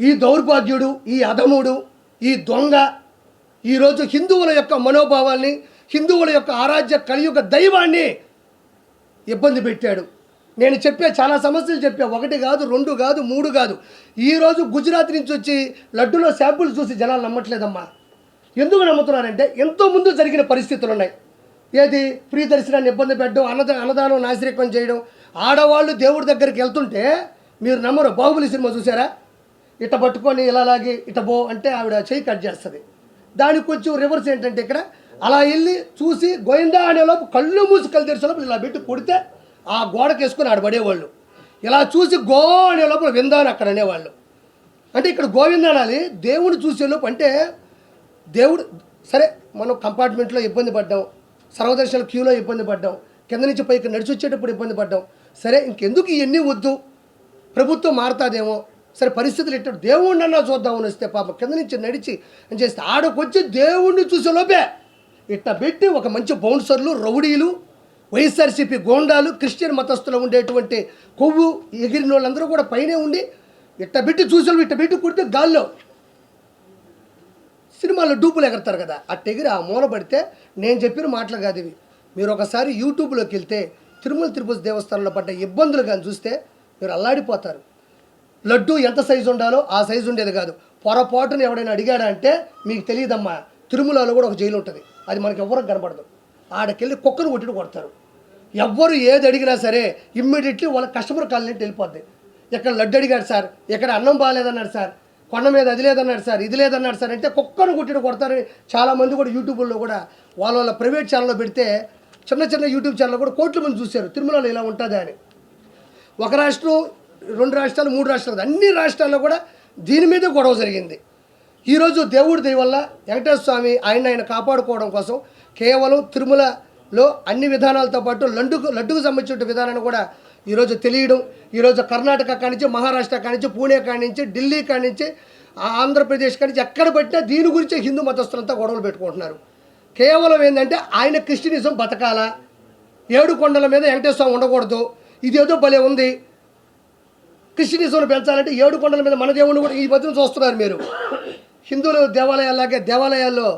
ఈ దౌర్భాగ్యుడు ఈ అధముడు ఈ దొంగ ఈరోజు హిందువుల యొక్క మనోభావాల్ని హిందువుల యొక్క ఆరాధ్య కలియుగ దైవాన్ని ఇబ్బంది పెట్టాడు. నేను చెప్పే చాలా సమస్యలు చెప్పా. ఒకటి కాదు రెండు కాదు మూడు కాదు. ఈరోజు గుజరాత్ నుంచి వచ్చి లడ్డులో శాంపుల్ చూసి జనాలు నమ్మట్లేదమ్మా. ఎందుకు నమ్ముతున్నారంటే ఎంతో ముందు జరిగిన పరిస్థితులు ఉన్నాయి ఏది? ఫ్రీ దర్శనాన్ని ఇబ్బంది పెట్టడం అన్నద అన్నదానం నాశరికం చేయడం. ఆడవాళ్ళు దేవుడి దగ్గరికి వెళ్తుంటే మీరు నమ్మరు. బాహుబలి సినిమా చూసారా ఇట పట్టుకొని ఇలా లాగి ఇట బో అంటే ఆవిడ చేయి కట్ చేస్తుంది. దానికి కొంచెం రివర్స్ ఏంటంటే ఇక్కడ అలా వెళ్ళి చూసి గోయిందా అనేలోపు కళ్ళు మూసి కళ్ళు తెరిచేలోపు ఇలా పెట్టి కొడితే ఆ గోడకి వేసుకొని ఆడ పడేవాళ్ళు. ఇలా చూసి గో అనే లోపల విందా అని అక్కడ అనేవాళ్ళు. అంటే ఇక్కడ గోవింద అనాలి చూసే చూసేలోపు అంటే దేవుడు సరే మనం కంపార్ట్మెంట్లో ఇబ్బంది పడ్డాం సర్వదర్శన క్యూలో ఇబ్బంది పడ్డాం కింద నుంచి పైకి నడిచి వచ్చేటప్పుడు ఇబ్బంది పడ్డాం. సరే ఇంకెందుకు ఇవన్నీ వద్దు? ప్రభుత్వం మారుతాదేమో? సరే పరిస్థితులు ఎట్టాడు దేవుణ్ణి అన్నా చూద్దామని వస్తే పాప కింద నుంచి నడిచి అని చేస్తే ఆడకొచ్చి దేవుణ్ణి చూసే లోపే. ఇట్ట పెట్టి ఒక మంచి బౌన్సర్లు రౌడీలు వైఎస్ఆర్సీపీ గోండాలు క్రిస్టియన్ మతస్థులు ఉండేటువంటి కొవ్వు ఎగిరిన వాళ్ళందరూ కూడా పైనే ఉండి ఇట్ట పెట్టి చూసే ఇట్ట పెట్టి కుడితే గాల్లో. సినిమాలో డూపులు ఎగరతారు కదా అట్ట ఎగిరి ఆ మూల పడితే నేను చెప్పిన మాటలు కాదు ఇవి. మీరు ఒకసారి యూట్యూబ్లోకి వెళ్తే తిరుమల తిరుపతి దేవస్థానంలో పడ్డ ఇబ్బందులు కానీ చూస్తే మీరు అల్లాడిపోతారు. లడ్డు ఎంత సైజు ఉండాలో ఆ సైజు ఉండేది కాదు. పొరపాటున ఎవడైనా అడిగాడా అంటే మీకు తెలియదమ్మా తిరుమలలో కూడా ఒక జైలు ఉంటుంది. అది మనకి ఎవరికి కనపడదు ఆడకెళ్ళి కుక్కను కొట్టి కొడతారు. ఎవ్వరు ఏది అడిగినా సరే ఇమ్మీడియట్లీ వాళ్ళ కస్టమర్ కాలనీ వెళ్ళిపోద్ది. ఇక్కడ లడ్డు అడిగాడు సార్? ఇక్కడ అన్నం బాగాలేదన్నాడు సార్? కొండ మీద అది లేదన్నాడు సార్? ఇది లేదన్నాడు సార్? అంటే కుక్కను కొట్టిన కొడతారని చాలామంది కూడా యూట్యూబ్లో కూడా వాళ్ళ వాళ్ళ ప్రైవేట్ ఛానల్లో పెడితే చిన్న చిన్న యూట్యూబ్ ఛానల్ కూడా కోట్ల మంది చూశారు. తిరుమలలో ఇలా ఉంటుందా అని. ఒక రాష్ట్రం రెండు రాష్ట్రాలు మూడు రాష్ట్రాలు అన్ని రాష్ట్రాల్లో కూడా దీని మీద గొడవ జరిగింది. ఈరోజు దేవుడి దయ వల్ల వెంకటేశ్వర స్వామి ఆయన ఆయన కాపాడుకోవడం కోసం కేవలం తిరుమలలో అన్ని విధానాలతో పాటు లడ్డుకు లడ్డుకు సంబంధించిన విధానాన్ని కూడా ఈరోజు తెలియడం ఈరోజు కర్ణాటక కానించి మహారాష్ట్ర కానించి పూణే కానించి ఢిల్లీ కానించి ఆ ఆంధ్రప్రదేశ్ కానించి ఎక్కడ పెట్టినా దీని గురించి హిందూ మతస్థులంతా గొడవలు పెట్టుకుంటున్నారు. కేవలం ఏంటంటే ఆయన క్రిస్టియనిజం బతకాల? ఏడు కొండల మీద వెంకటేశ్వర స్వామి ఉండకూడదు. ఇదేదో భలే ఉంది. క్రిస్టియనిజంను పెంచాలంటే ఏడు కొండల మీద మన దేవుడిని కూడా ఈ మధ్యన చూస్తున్నారు మీరు. హిందువులు దేవాలయాల్లాగే దేవాలయాల్లో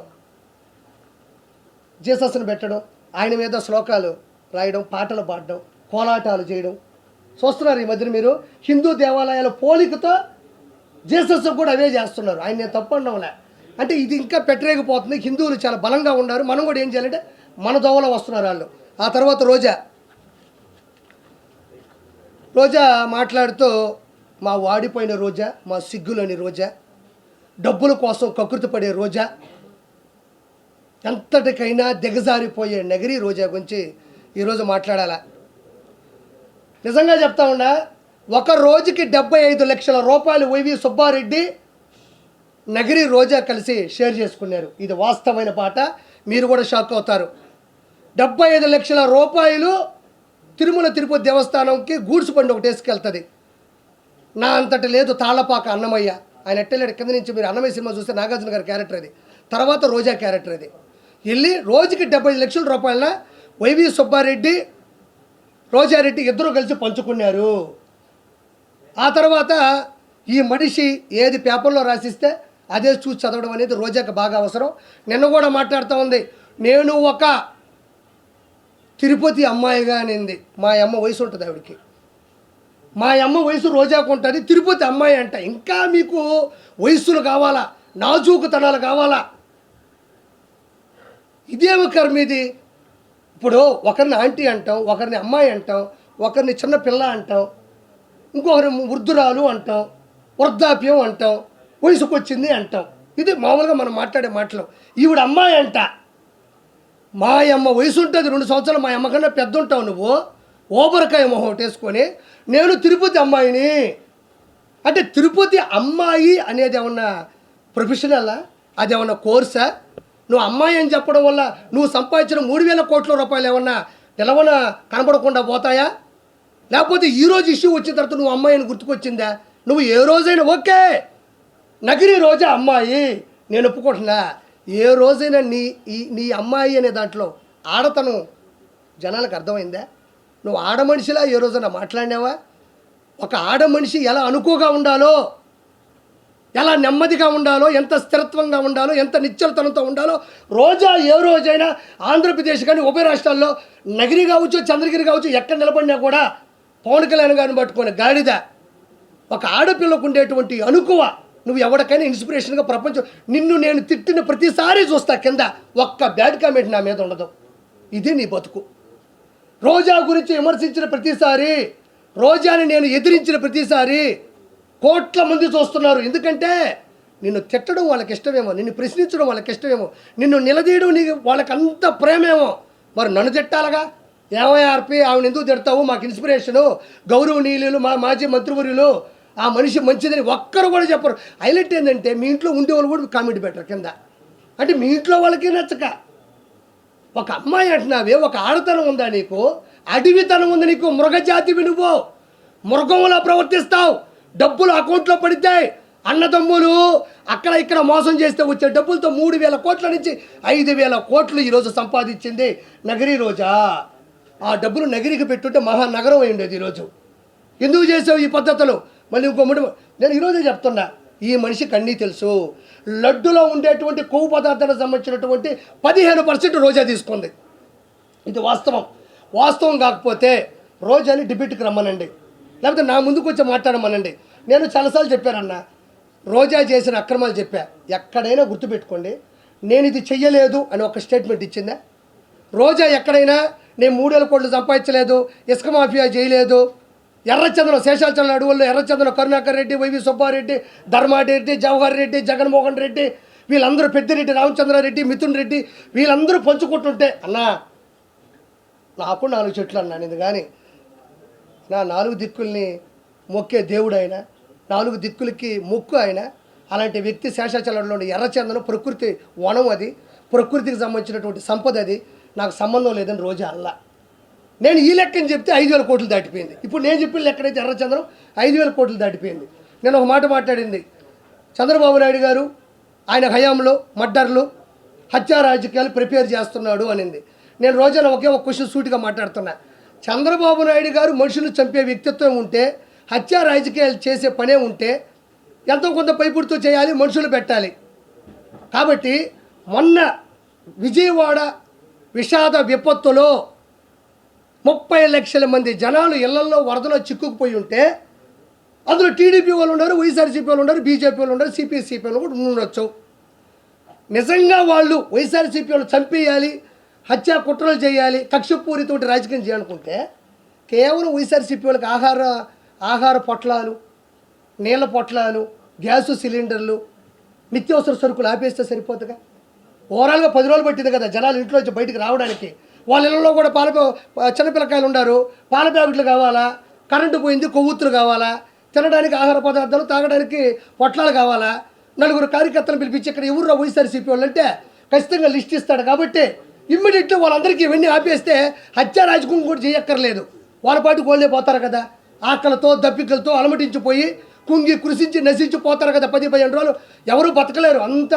జీసస్ను పెట్టడం ఆయన మీద శ్లోకాలు రాయడం పాటలు పాడడం కోలాటాలు చేయడం చూస్తున్నారు ఈ మధ్యన మీరు. హిందూ దేవాలయాల పోలికతో జీసస్ కూడా అవే చేస్తున్నారు. ఆయన నేను తప్పండంలే అంటే ఇది ఇంకా పెట్టలేకపోతుంది హిందువులు చాలా బలంగా ఉన్నారు. మనం కూడా ఏం చేయాలంటే మన దోవలో వస్తున్నారు వాళ్ళు. ఆ తర్వాత రోజా రోజా మాట్లాడుతూ మా వాడిపోయిన రోజా మా సిగ్గులోని రోజా డబ్బుల కోసం కకృతి పడే రోజా ఎంతటికైనా దిగజారిపోయే నగరి రోజా గురించి ఈరోజు మాట్లాడాలా. నిజంగా చెప్తా ఉన్నా ఒక రోజుకి డెబ్బై ఐదు లక్షల రూపాయలు వైవి సుబ్బారెడ్డి నగరి రోజా కలిసి షేర్ చేసుకున్నారు. ఇది వాస్తవమైన పాట మీరు కూడా షాక్ అవుతారు. డెబ్బై ఐదు లక్షల రూపాయలు తిరుమల తిరుపతి దేవస్థానంకి గూడ్స్ బండి ఒకటి వేసుకెళ్తుంది. నా అంతటి లేదు తాళ్ళపాక అన్నమయ్య. ఆయన ఎట్టలేడు కింద నుంచి మీరు అన్నమయ్య సినిమా చూస్తే నాగార్జున గారి క్యారెక్టర్ అది. తర్వాత రోజా క్యారెక్టర్ అది. వెళ్ళి రోజుకి డెబ్బై లక్షల రూపాయల వైవి సుబ్బారెడ్డి రోజారెడ్డి ఇద్దరు కలిసి పంచుకున్నారు. ఆ తర్వాత ఈ మనిషి ఏది పేపర్లో రాసిస్తే అదే చూసి చదవడం అనేది రోజాకి బాగా అవసరం. నిన్న కూడా మాట్లాడుతూ ఉంది. నేను ఒక తిరుపతి అమ్మాయిగా అనింది. మా అమ్మ వయసు ఉంటుంది ఆవిడకి. మా అమ్మ వయసు రోజాకు ఉంటుంది తిరుపతి అమ్మాయి అంట. ఇంకా మీకు వయస్సులు కావాలా? నాజూకుతనాలు కావాలా? ఇదేమి కర్మ ఇది? ఇప్పుడు ఒకరిని ఆంటీ అంటాం ఒకరిని అమ్మాయి అంటాం ఒకరిని చిన్న పిల్ల అంటాం ఇంకొకరి వృద్ధురాలు అంటాం వృద్ధాప్యం అంటాం వయసుకు వచ్చింది అంటాం. ఇది మామూలుగా మనం మాట్లాడే మాటలు. ఈవిడ అమ్మాయి అంట. మా అమ్మ వయసు ఉంటుంది రెండు సంవత్సరాలు మా అమ్మ కన్నా పెద్ద ఉంటావు నువ్వు. ఓబరకాయ మొహం వేసుకొని నేను తిరుపతి అమ్మాయిని. అంటే తిరుపతి అమ్మాయి అనేది ఏమన్నా ప్రొఫెషనలా? అది ఏమన్నా కోర్సా? నువ్వు అమ్మాయి అని చెప్పడం వల్ల నువ్వు సంపాదించిన మూడు వేల కోట్ల రూపాయలు ఏమన్నా నిలవన కనబడకుండా పోతాయా? లేకపోతే ఈ రోజు ఇష్యూ వచ్చిన తర్వాత నువ్వు అమ్మాయి అని గుర్తుకొచ్చిందా? నువ్వు ఏ రోజైనా ఓకే. నగిరి రోజా అమ్మాయి. నేను ఒప్పుకుంటున్నా. ఏ రోజైనా నీ ఈ నీ అమ్మాయి అనే దాంట్లో ఆడతనం జనాలకు అర్థమైందా? నువ్వు ఆడ మనిషిలా ఏ రోజైనా మాట్లాడినావా? ఒక ఆడ మనిషి ఎలా అనుకోగా ఉండాలో ఎలా నెమ్మదిగా ఉండాలో ఎంత స్థిరత్వంగా ఉండాలో ఎంత నిశ్చలతనంతో ఉండాలో రోజా ఏ రోజైనా ఆంధ్రప్రదేశ్ కానీ ఉభయ రాష్ట్రాల్లో నగిరి కావచ్చు చంద్రగిరి కావచ్చు ఎక్కడ నిలబడినా కూడా పవన్ కళ్యాణ్ గారిని పట్టుకొని గాడిద. ఒక ఆడపిల్లకు ఉండేటువంటి అనుకువ నువ్వు ఎవరికైనా ఇన్స్పిరేషన్గా ప్రపంచం నిన్ను నేను తిట్టిన ప్రతిసారి చూస్తా కింద ఒక్క బ్యాడ్ కామెంట్ నా మీద ఉండదు. ఇది నీ బతుకు. రోజా గురించి విమర్శించిన ప్రతిసారి రోజాని నేను ఎదిరించిన ప్రతిసారి కోట్ల మంది చూస్తున్నారు. ఎందుకంటే నిన్ను తిట్టడం వాళ్ళకి ఇష్టమేమో నిన్ను ప్రశ్నించడం వాళ్ళకి ఇష్టమేమో నిన్ను నిలదీయడం నీకు వాళ్ళకి అంత ప్రేమేమో. మరి నన్ను తిట్టాలగా? ఏమయ్యార్పి ఆవిడ ఎందుకు తిడతావు? మాకు ఇన్స్పిరేషను గౌరవనీయులు మా మాజీ మంత్రివర్యులు ఆ మనిషి మంచిదని ఒక్కరు కూడా చెప్పరు. హైలైట్ ఏంటంటే మీ ఇంట్లో ఉండేవాళ్ళు కూడా కామెంట్ పెట్టరు కింద. అంటే మీ ఇంట్లో వాళ్ళకే నచ్చక. ఒక అమ్మాయి అంటున్నావే ఒక ఆడతనం ఉందా నీకు? అడవితనం ఉంది నీకు మృగజాతివి నువ్వు మృగంలా ప్రవర్తిస్తావు. డబ్బులు అకౌంట్లో పడితే అన్నదమ్ములు అక్కడ ఇక్కడ మోసం చేస్తే వచ్చే డబ్బులతో మూడు వేల కోట్ల నుంచి ఐదు వేల కోట్లు ఈరోజు సంపాదించింది నగరి రోజా. ఆ డబ్బులు నగరికి పెట్టుంటే మహానగరం అయి ఉండేది ఈరోజు ఎందుకు చేసావు ఈ పద్ధతులు? మళ్ళీ ఇంకో ముడి నేను ఈరోజే చెప్తున్నా ఈ మనిషికి అన్నీ తెలుసు. లడ్డులో ఉండేటువంటి కొవ్వు పదార్థాలకు సంబంధించినటువంటి పదిహేను పర్సెంట్ రోజా తీసుకుంది. ఇది వాస్తవం. వాస్తవం కాకపోతే రోజాని డిబేట్కి రమ్మనండి. లేకపోతే నా ముందుకు వచ్చి మాట్లాడమనండి. నేను చాలాసార్లు చెప్పానన్న రోజా చేసిన అక్రమాలు చెప్పా. ఎక్కడైనా గుర్తుపెట్టుకోండి నేను ఇది చెయ్యలేదు అని ఒక స్టేట్మెంట్ ఇచ్చిందా? రోజా ఎక్కడైనా నేను మూడేళ్ళ కోట్లు సంపాదించలేదు ఇసుక మాఫియా చేయలేదు ఎర్రచందనం శేషాచలం అడవుల్లో ఎర్రచందనం కరుణాకర్ రెడ్డి వైవి సుబ్బారెడ్డి ధర్మారెడ్డి జవహర్ రెడ్డి జగన్మోహన్ రెడ్డి వీళ్ళందరూ పెద్దిరెడ్డి రామచంద్రారెడ్డి మిథున్ రెడ్డి వీళ్ళందరూ పంచుకుంటుంటే అన్నా నాకు నాలుగు చెట్లు అన్నాను ఇది కానీ నా నాలుగు దిక్కుల్ని మొక్కే దేవుడు ఆయన నాలుగు దిక్కులకి మొక్కు ఆయన అలాంటి వ్యక్తి శేషాచలంలో ఎర్రచందనం ప్రకృతి వనం అది ప్రకృతికి సంబంధించినటువంటి సంపద అది నాకు సంబంధం లేదని రోజు అల్లా. నేను ఈ లెక్కని చెప్తే ఐదు వేల కోట్లు దాటిపోయింది. ఇప్పుడు నేను చెప్పిన లెక్కనైతే ఎర్రచంద్రం ఐదు వేల కోట్లు దాటిపోయింది. నేను ఒక మాట మాట్లాడింది. చంద్రబాబు నాయుడు గారు ఆయన హయాంలో మర్డర్లు హత్యా రాజకీయాలు ప్రిపేర్ చేస్తున్నాడు అనింది. నేను రోజున ఒకే ఒక క్వశ్చన్ సూటిగా మాట్లాడుతున్నా. చంద్రబాబు నాయుడు గారు మనుషులు చంపే వ్యక్తిత్వం ఉంటే హత్యా రాజకీయాలు చేసే పనే ఉంటే ఎంతో కొంత పైపుడుతూ చేయాలి మనుషులు పెట్టాలి. కాబట్టి మొన్న విజయవాడ విషాద విపత్తులో ముప్పై లక్షల మంది జనాలు ఇళ్ళలో వరదలో చిక్కుకుపోయి ఉంటే అందులో టీడీపీ వాళ్ళు ఉన్నారు వైఎస్ఆర్సీపీ వాళ్ళు ఉన్నారు బీజేపీ వాళ్ళు ఉన్నారు సిపిఎస్సీపీ వాళ్ళు కూడా ఉండొచ్చు. నిజంగా వాళ్ళు వైఎస్ఆర్సీపీ వాళ్ళు చంపేయాలి హత్యా కుట్రలు చేయాలి కక్షపూరితోటి రాజకీయం చేయాలనుకుంటే కేవలం వైఎస్ఆర్సీపీ వాళ్ళకి ఆహార ఆహార పొట్లాలు నీళ్ళ పొట్లాలు గ్యాసు సిలిండర్లు నిత్యావసర సరుకులు ఆపేస్తే సరిపోతుందిగా? ఓవరాల్గా పది రోజులు పట్టింది కదా జనాలు ఇంట్లో వచ్చి బయటికి రావడానికి. వాళ్ళ ఇళ్ళలో కూడా పాల చిన్నపిల్లకాయలు ఉన్నారు పాల ప్యాకెట్లు కావాలా? కరెంటు పోయింది కొవ్వొత్తులు కావాలా? తినడానికి ఆహార పదార్థాలు తాగడానికి పొట్లాలు కావాలా? నలుగురు కార్యకర్తలు పిలిపించి ఇక్కడ ఎవరు వైఎస్ఆర్సీపీ వాళ్ళు అంటే ఖచ్చితంగా లిస్ట్ ఇస్తాడు. కాబట్టి ఇమ్మీడియట్లీ వాళ్ళందరికీ ఇవన్నీ ఆపేస్తే హత్య రాజకీయం కూడా చేయక్కర్లేదు. వాళ్ళ పాటు కోళ్ళే పోతారు కదా. ఆకలతో దప్పికలతో అలమటించిపోయి కుంగి కృషించి నశించి పోతారు కదా పది పదిహేను రోజులు. ఎవరూ బతకలేరు. అంత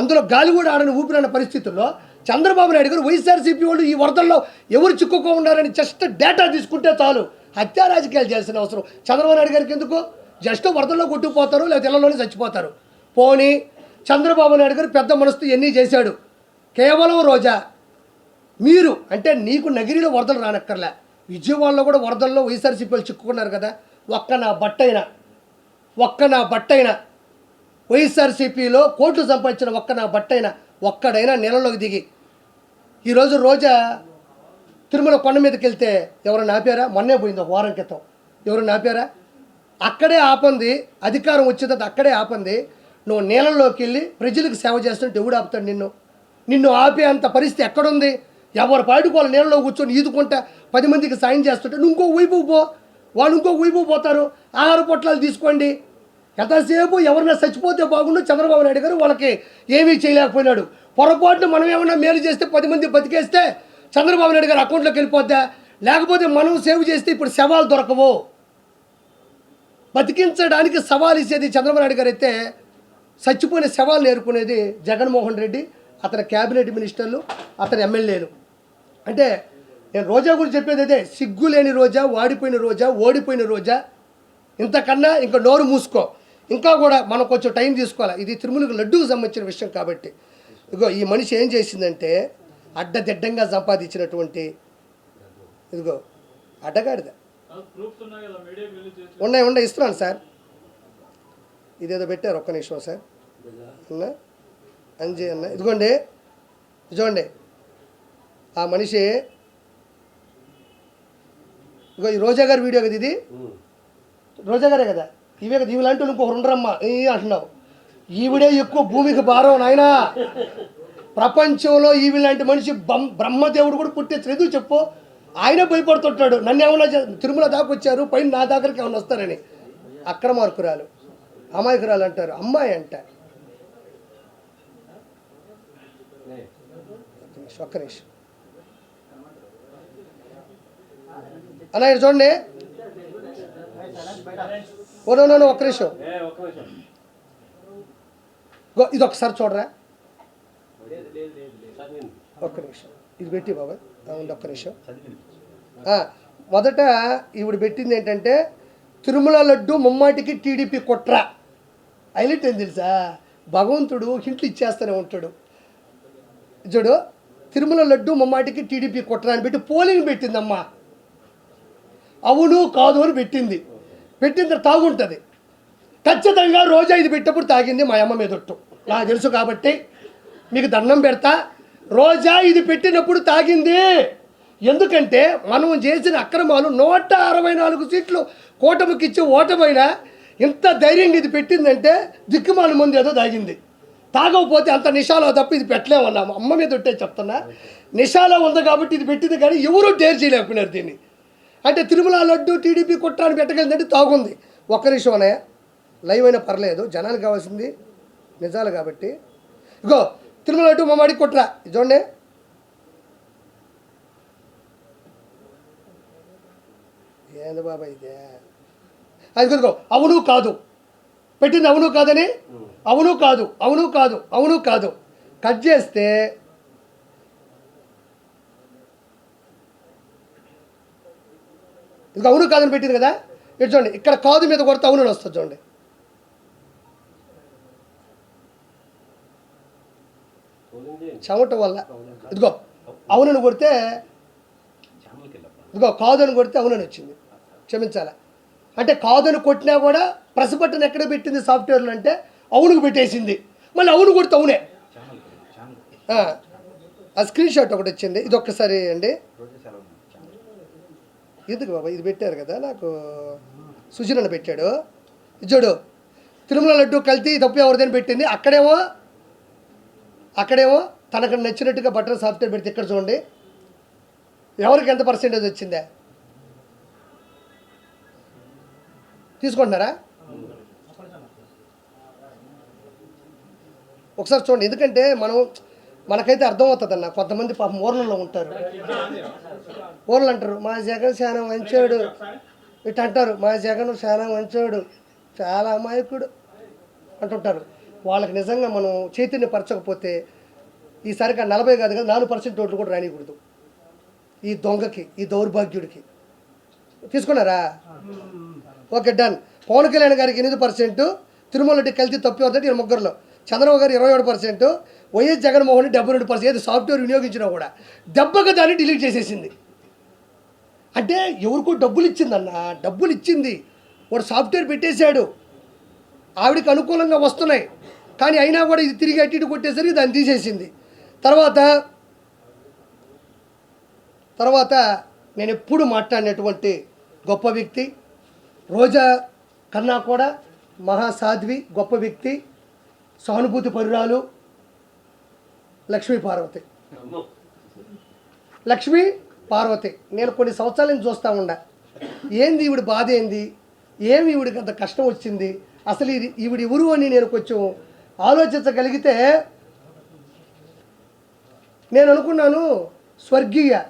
అందులో గాలి కూడా ఆడని ఊపిరిన పరిస్థితుల్లో చంద్రబాబు నాయుడు గారు వైఎస్ఆర్సీపీ వాళ్ళు ఈ వరదల్లో ఎవరు చిక్కుకో ఉన్నారని జస్ట్ డేటా తీసుకుంటే చాలు. హత్యా రాజకీయాలు చేయాల్సిన అవసరం. చంద్రబాబు నాయుడు గారికి ఎందుకు? జస్ట్ వరదల్లో కొట్టుకుపోతారు లేదా ఇళ్ళలోనే చచ్చిపోతారు. పోనీ చంద్రబాబు నాయుడు గారు పెద్ద మనసుతో ఎన్ని చేశాడు? కేవలం రోజా. మీరు అంటే నీకు నగిరిలో వరదలు రానక్కర్లే. విజయవాడలో కూడా వరదల్లో వైఎస్ఆర్సీపీ వాళ్ళు చిక్కుకున్నారు కదా. ఒక్క నా బట్టైనా ఒక్క నా బట్టైనా వైఎస్ఆర్సీపీలో కోట్లు సంపాదించిన ఒక్క నా బట్టైనా ఒక్కడైనా నీళ్ళలోకి దిగి. ఈరోజు రోజా తిరుమల కొండ మీదకి వెళ్తే ఎవరు నాపారా? మొన్నే పోయింది ఒక వారం క్రితం. ఎవరు నాపారా? అక్కడే ఆపంది అధికారం వచ్చిన తర్వాత అక్కడే ఆపంది. నువ్వు నీళ్ళలోకి వెళ్ళి ప్రజలకు సేవ చేస్తుంటే ఎవడు ఆపుతాడు నిన్ను? నిన్ను ఆపే అంత పరిస్థితి ఎక్కడుంది? ఎవరు పాడుకోవాలి నీళ్ళలో కూర్చొని ఈదుకుంటా పది మందికి సాయం చేస్తుంటే నువ్వు ఇంకో వైపు పో. వాళ్ళు ఇంకో వైపు పోతారు. ఆహార పొట్లాలు తీసుకోండి. ఎంతసేపు ఎవరైనా చచ్చిపోతే బాగుండు చంద్రబాబు నాయుడు గారు వాళ్ళకి ఏమీ చేయలేకపోయినాడు. పొరపాటున మనం ఏమైనా మేలు చేస్తే పది మంది బతికేస్తే చంద్రబాబు నాయుడు గారు అకౌంట్లోకి వెళ్ళిపోద్దా? లేకపోతే మనం సేవ్ చేస్తే ఇప్పుడు శవాలు దొరకవు. బతికించడానికి సవాల్ ఇచ్చేది చంద్రబాబు నాయుడు గారు అయితే చచ్చిపోయిన శవాలు నేర్చుకునేది జగన్మోహన్ రెడ్డి అతని క్యాబినెట్ మినిస్టర్లు అతని ఎమ్మెల్యేలు. అంటే నేను రోజా గురించి చెప్పేది అదే సిగ్గు లేని రోజా వాడిపోయిన రోజా ఓడిపోయిన రోజా. ఇంతకన్నా ఇంకా నోరు మూసుకో. ఇంకా కూడా మనం కొంచెం టైం తీసుకోవాలి. ఇది తిరుమలకు లడ్డూకు సంబంధించిన విషయం కాబట్టి. ఇదిగో ఈ మనిషి ఏం చేసిందంటే అడ్డదిడ్డంగా సంపాదించినటువంటి ఇదిగో అడ్డగాడిద. ఉన్నాయి ఉన్నాయి ఇస్తున్నాను సార్. ఇదేదో పెట్టారు ఒక్క నిమిషం సార్. అన్న అంజీ అన్న ఇదిగోండి ఇదిగోండి. ఆ మనిషి ఇగో ఈ రోజా గారి వీడియో కదా ఇది? రోజా గారే కదా? ఇవే కదా ఇవి లాంటి ఇంకొకరు ఉండరమ్మా. ఏ అంటున్నావు. ఈవిడే ఎక్కువ భూమికి భారం నాయనా. ప్రపంచంలో ఈవి లాంటి మనిషి బ్రహ్మ బ్రహ్మదేవుడు కూడా పుట్టే చదువు చెప్పు. ఆయనే భయపడుతుంటాడు. నన్ను ఏమన్నా తిరుమల దాకా వచ్చారు పైన నా దగ్గరికి ఏమన్నా వస్తారని. అక్రమార్కురాలు. అమాయకురాలు అంటారు. అమ్మాయి అంట. ఒక్క నిమిషం, చూడండి. ఓ నో, ఒక్క నిమిషం. ఇది ఒకసారి చూడరా. ఒక్క నిమిషం. ఇది పెట్టి బాబాయ్ ఉండు ఒక్క నిమిషం. మొదట ఈవిడ పెట్టింది ఏంటంటే తిరుమల లడ్డు ముమ్మాటికి టీడీపీ కుట్ర. హైలైట్ ఏం తెలుసా? భగవంతుడు హింట్లు ఇచ్చేస్తూనే ఉంటాడు. చూడు తిరుమల లడ్డు ముమ్మాటికి టీడీపీ కుట్ర అని పెట్టి పోలింగ్ పెట్టిందమ్మా. అవును కాదు అని పెట్టింది. పెట్టిన తర్వాత తాగుంటుంది. ఖచ్చితంగా రోజా ఇది పెట్టినప్పుడు తాగింది మా అమ్మ మీదొట్టు. నాకు తెలుసు కాబట్టి మీకు దండం పెడతా. రోజా ఇది పెట్టినప్పుడు తాగింది. ఎందుకంటే మనం చేసిన అక్రమాలు నూట అరవై నాలుగు సీట్లు కూటమికి ఇచ్చి ఓటమైనా ఇంత ధైర్యంగా ఇది పెట్టిందంటే దిక్కుమాల ముందు ఏదో తాగింది. తాగకపోతే అంత నిషాలో తప్ప ఇది పెట్టలేమన్నాము. అమ్మ మీద ఉంటే చెప్తున్నా. నిషాలో ఉంది కాబట్టి ఇది పెట్టింది కానీ ఎవరూ డేర్ చేయలేకపోయినారు దీన్ని. అంటే తిరుమల లడ్డు టీడీపీ కుట్రాన్ని పెట్టగలిందంటే తాగుంది. ఒక్క నిమిషం అన్నయ్య. లైవ్ అయినా పర్లేదు జనానికి కావాల్సింది నిజాలు కాబట్టి. ఇగో తిరుమల లడ్డు మమ్మడి కుట్ర. చూడండి. ఏంది బాబా ఇదే? అది ఇదిగో అవును కాదు. పెట్టింది అవును కాదని? అవును కాదు. అవును కాదు. అవును కాదు. కట్ చేస్తే ఇది అవును కాదని పెట్టింది కదా? ఇటు చూడండి ఇక్కడ కాదు మీద కొడితే అవును అని వస్తుంది చూడండి. చెమట వల్ల ఇదిగో అవునని కొడితే ఇదిగో కాదని కొడితే అవునని వచ్చింది. క్షమించాలా? అంటే కాదని కొట్టినా కూడా ప్రెస్ బటన్ ఎక్కడ పెట్టింది సాఫ్ట్వేర్లు అంటే అవునుకు పెట్టేసింది. మళ్ళీ అవును కొడితే అవునే. ఆ స్క్రీన్ షాట్ ఒకటి వచ్చింది. ఇది ఒక్కసారి అండి. ఎందుకు బాబా? ఇది పెట్టారు కదా నాకు సుజనలు పెట్టాడు. ఇది చూడు తిరుమల లడ్డు కల్తీ తప్పు ఎవరిదని పెట్టింది? అక్కడేమో అక్కడేమో తనకు నచ్చినట్టుగా బటర్ సాఫ్ట్వేర్ పెడితే ఇక్కడ చూడండి. ఎవరికి ఎంత పర్సెంటేజ్ వచ్చిందే? తీసుకుంటున్నారా? ఒకసారి చూడండి ఎందుకంటే మనం మనకైతే అర్థమవుతుంది అన్న కొంతమంది పాపం ఊర్లలో ఉంటారు. ఊర్లు అంటారు మా జగన్ చాలా మంచోడు. ఇటు అంటారు మా జగన్ చాలా మంచోడు చాలా అమాయకుడు. అంటుంటారు. వాళ్ళకి నిజంగా మనం చైతన్యపరచకపోతే ఈసారికి ఆ నలభై కాదు కదా నాలుగు పర్సెంట్ ఓట్లు కూడా రానికూడదు ఈ దొంగకి ఈ దౌర్భాగ్యుడికి. తీసుకున్నారా? Okay done. పవన్ కళ్యాణ్ గారికి ఎనిమిది పర్సెంట్ తిరుమల రెడ్డి కలిసి తప్పి వద్దంటే ముగ్గురులో. చంద్రబాబు గారు ఇరవై ఏడు పర్సెంట్ వైఎస్ జగన్మోహన్ డెబ్బై రెండు పర్సెంట్ సాఫ్ట్వేర్ వినియోగించినా కూడా దెబ్బగా దాన్ని డిలీట్ చేసేసింది. అంటే ఎవరికో డబ్బులు ఇచ్చిందన్న డబ్బులు ఇచ్చింది. వాడు సాఫ్ట్వేర్ పెట్టేశాడు. ఆవిడకి అనుకూలంగా వస్తున్నాయి. కానీ అయినా కూడా ఇది తిరిగి అటు ఇటు కొట్టేసరికి దాన్ని తీసేసింది. తర్వాత తర్వాత నేను ఎప్పుడు మాట్లాడినటువంటి గొప్ప వ్యక్తి రోజా కన్నా కూడా మహాసాధ్వి గొప్ప వ్యక్తి సానుభూతి పరురాలు లక్ష్మీ పార్వతి. లక్ష్మీ పార్వతి. నేను కొన్ని సంవత్సరాల నుంచి చూస్తూ ఉండా. ఏంది ఈవిడ బాధ ఏంది? ఏమి ఈవిడికి అంత కష్టం వచ్చింది? అసలు ఇది ఈవిడ ఎవరు అని నేను కొంచెం ఆలోచించగలిగితే నేను అనుకున్నాను స్వర్గీయ.